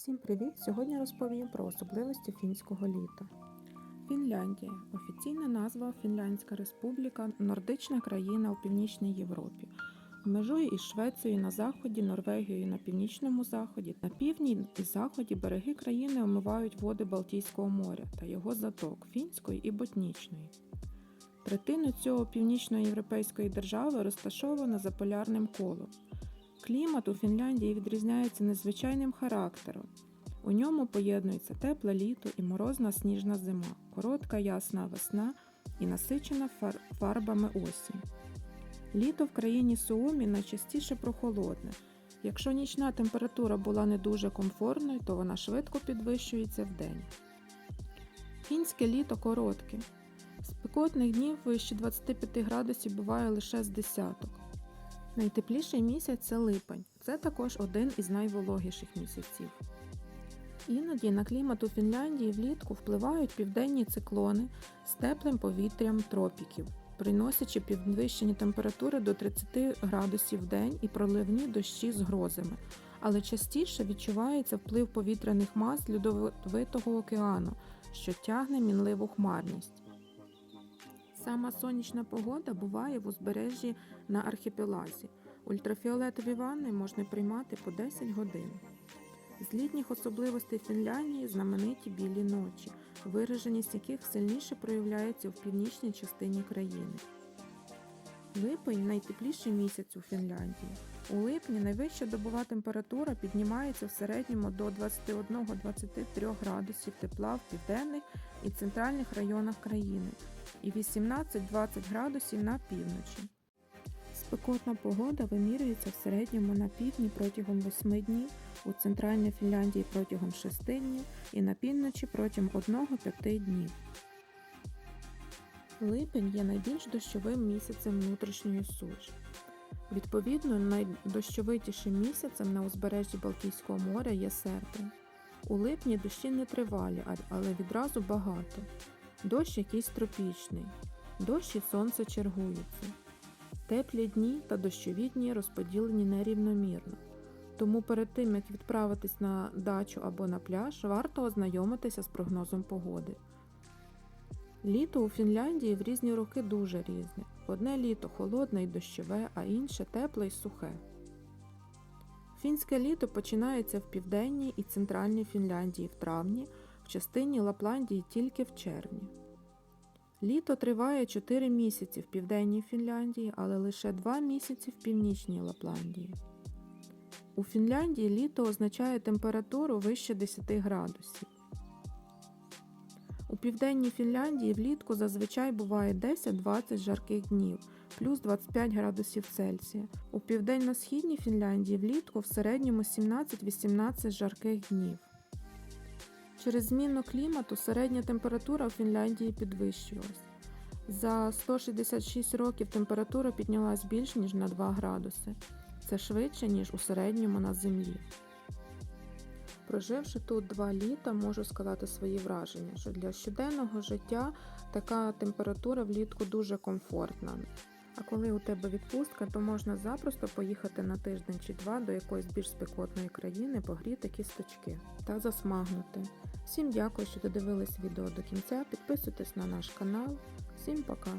Всім привіт! Сьогодні розповім про особливості фінського літа. Фінляндія офіційна назва Фінляндська Республіка, нордична країна у Північній Європі. Межує із Швецією на заході, Норвегією на північному заході. На півдні і заході береги країни омивають води Балтійського моря та його заток Фінської і Ботнічної. Третина цього північноєвропейської держави розташована за полярним колом. Клімат у Фінляндії відрізняється незвичайним характером. У ньому поєднується тепле літо і морозна сніжна зима, коротка ясна весна і насичена фар- фарбами осінь. Літо в країні Суомі найчастіше прохолодне. Якщо нічна температура була не дуже комфортною, то вона швидко підвищується в день. Фінське літо коротке. Спекотних днів вище 25 градусів буває лише з десяток. Найтепліший місяць це липень. Це також один із найвологіших місяців. Іноді на клімат у Фінляндії влітку впливають південні циклони з теплим повітрям тропіків, приносячи підвищені температури до 30 градусів в день і проливні дощі з грозами. Але частіше відчувається вплив повітряних мас льодовитого океану, що тягне мінливу хмарність. Сама сонячна погода буває в узбережжі на архіпелазі. Ультрафіолетові ванни можна приймати по 10 годин. З літніх особливостей Фінляндії знамениті білі ночі, вираженість яких сильніше проявляється в північній частині країни. Липень найтепліший місяць у Фінляндії. У липні найвища добова температура піднімається в середньому до 21-23 градусів тепла в південних і центральних районах країни і 18-20 градусів на півночі. Спекотна погода вимірюється в середньому на півдні протягом 8 днів, у центральній Фінляндії протягом 6 днів і на півночі протягом 1-5 днів. Липень є найбільш дощовим місяцем внутрішньої суші. Відповідно, найдощовитішим місяцем на узбережжі Балтійського моря є серпень. У липні дощі не тривалі, але відразу багато. Дощ якийсь тропічний, дощ і сонце чергуються. Теплі дні та дощові дні розподілені нерівномірно. Тому перед тим, як відправитись на дачу або на пляж, варто ознайомитися з прогнозом погоди. Літо у Фінляндії в різні роки дуже різне. Одне літо холодне і дощове, а інше тепле і сухе. Фінське літо починається в південній і центральній Фінляндії в травні, в частині Лапландії тільки в червні. Літо триває 4 місяці в південній Фінляндії, але лише 2 місяці в північній Лапландії. У Фінляндії літо означає температуру вище 10 градусів. У південній Фінляндії влітку зазвичай буває 10-20 жарких днів, плюс 25 градусів Цельсія. У південно-східній Фінляндії влітку в середньому 17-18 жарких днів. Через зміну клімату середня температура у Фінляндії підвищилась. За 166 років температура піднялась більш ніж на 2 градуси. Це швидше, ніж у середньому на землі. Проживши тут два літа, можу сказати свої враження, що для щоденного життя така температура влітку дуже комфортна. А коли у тебе відпустка, то можна запросто поїхати на тиждень чи два до якоїсь більш спекотної країни, погріти кісточки та засмагнути. Всім дякую, що додивились відео до кінця. Підписуйтесь на наш канал. Всім пока!